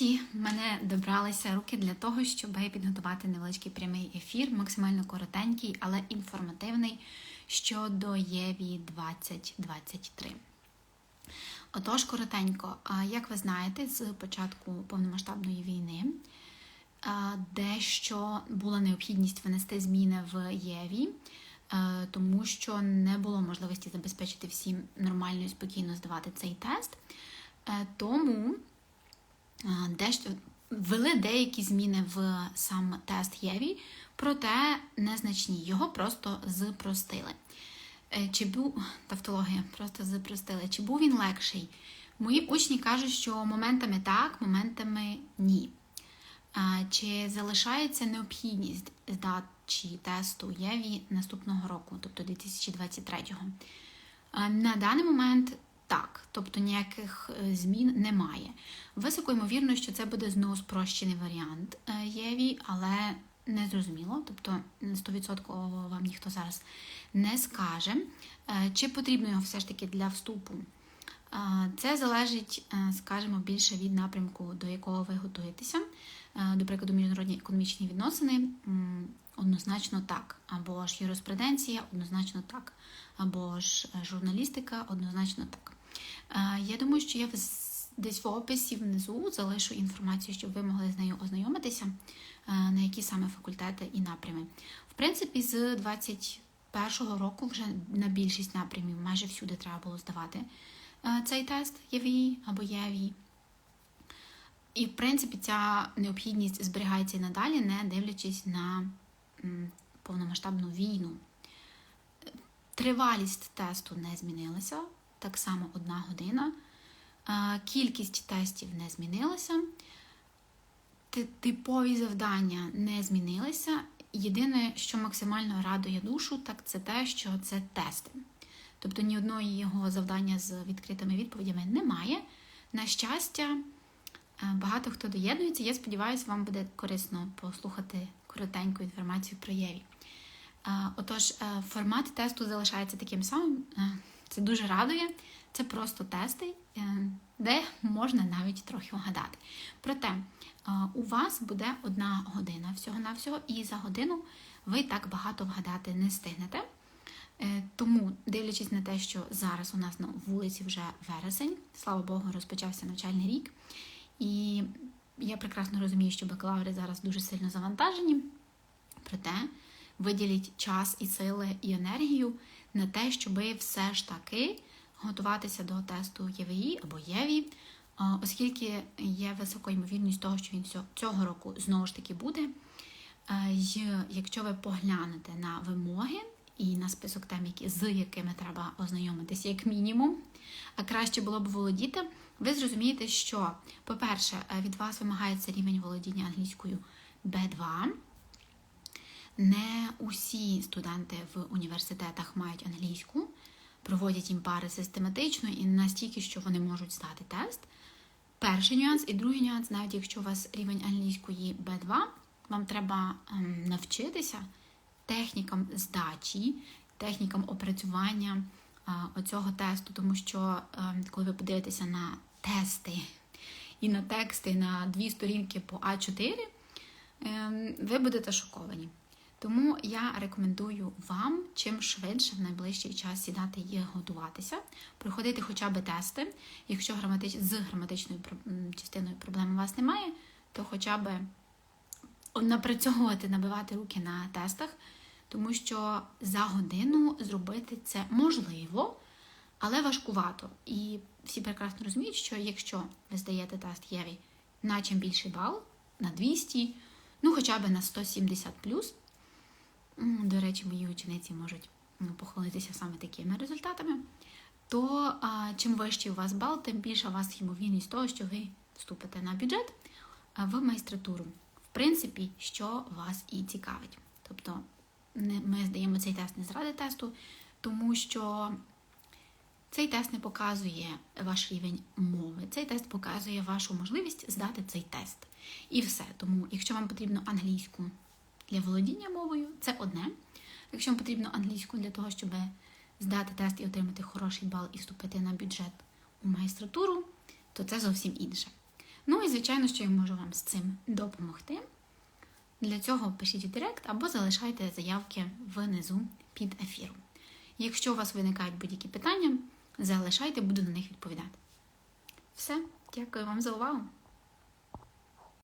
Нарешті мене добралися руки для того, щоб підготувати невеличкий прямий ефір, максимально коротенький, але інформативний щодо ЄВІ 2023. Отож, коротенько, як ви знаєте, з початку повномасштабної війни дещо була необхідність внести зміни в ЄВІ, тому що не було можливості забезпечити всім нормально і спокійно здавати цей тест. Е, Тому дещо ввели деякі зміни в сам тест ЄВІ, проте незначні. Його просто зпростили. Е, Чи був тавтологія, просто запростили. Чи був він легший? Мої учні кажуть, що моментами так, моментами ні. Чи залишається необхідність здачі тесту ЄВІ наступного року, тобто 2023-го? На даний момент так, тобто ніяких е, змін немає. Високо ймовірно, що це буде знову спрощений варіант е, ЄВІ, але не зрозуміло, тобто 100% вам ніхто зараз не скаже. Е, Чи потрібно його все ж таки для вступу? Це залежить, скажімо, більше від напрямку, до якого ви готуєтеся. До прикладу, міжнародні економічні відносини однозначно так, або ж юриспруденція, однозначно так, або ж журналістика, однозначно так. Я думаю, що я десь в описі внизу залишу інформацію, щоб ви могли з нею ознайомитися, е, на які саме факультети і напрями. В принципі, з 21-го року вже на більшість напрямів майже всюди треба було здавати е, цей тест ЄВІ або ЄВІ. І, в принципі, ця необхідність зберігається і надалі, не дивлячись на повномасштабну війну. Тривалість тесту не змінилася, так само одна година. Кількість тестів не змінилася. Типові завдання не змінилися. Єдине, що максимально радує душу, так це те, що це тести. Тобто ні одного його завдання з відкритими відповідями немає. На щастя, е, багато хто доєднується. Я сподіваюся, вам буде корисно послухати коротеньку інформацію про ЄВІ. Е, Отож, е, формат тесту залишається таким самим. Це дуже радує. Це просто тести, е, де можна навіть трохи вгадати. Проте е, у вас буде одна година всього-навсього, і за годину ви так багато вгадати не встигнете. Е, Тому, дивлячись на те, що зараз у нас на вулиці вже вересень, слава Богу, розпочався навчальний рік. І я прекрасно розумію, що бакалаври зараз дуже сильно завантажені. Проте виділіть час і сили і енергію на те, щоб все ж таки готуватися до тесту ЄВІ або ЄВІ, оскільки є висока ймовірність того, що він цього- року знову ж таки буде. Е, й Якщо ви поглянете на вимоги і на список тем, з якими треба ознайомитися як мінімум, а краще було б володіти, ви зрозумієте, що, по-перше, е, від вас вимагається рівень володіння англійською B2. Не усі студенти в університетах мають англійську, проводять їм пари систематично і настільки, що вони можуть здати тест. Перший нюанс і другий нюанс, навіть якщо у вас рівень англійської B2, вам треба ем, навчитися технікам здачі, технікам опрацювання а, оцього тесту, тому що ем, коли ви подивитеся на тести і на тексти на дві сторінки по А4, ем, ви будете шоковані. Тому я рекомендую вам чим швидше в найближчий час сідати і готуватися, проходити хоча б тести. Якщо граматич... з граматичною частиною проблем у вас немає, то хоча б напрацьовувати, набивати руки на тестах, тому що за годину зробити це можливо, але важкувато. І всі прекрасно розуміють, що якщо ви здаєте тест ЄВІ на чим більший бал, на 200, ну хоча б на 170 М, До речі, мої учениці можуть похвалитися саме такими результатами. То чим вищий у вас бал, тим більша у вас ймовірність того, що ви вступите на бюджет в майстратуру. В принципі, що вас і цікавить. Тобто ми здаємо цей тест не заради тесту, тому що цей тест не показує ваш рівень мови. Цей тест показує вашу можливість здати цей тест. І все. Тому, якщо вам потрібно англійську для володіння мовою, це одне. Якщо вам потрібно англійську для того, щоб здати тест і отримати хороший бал і вступити на бюджет у магістратуру, то це зовсім інше. Ну і звичайно, що я можу вам з цим допомогти. Для цього пишіть Директ або залишайте заявки внизу під ефіром. Якщо у вас виникають будь-які питання, залишайте, буду на них відповідати. Все, дякую вам за увагу!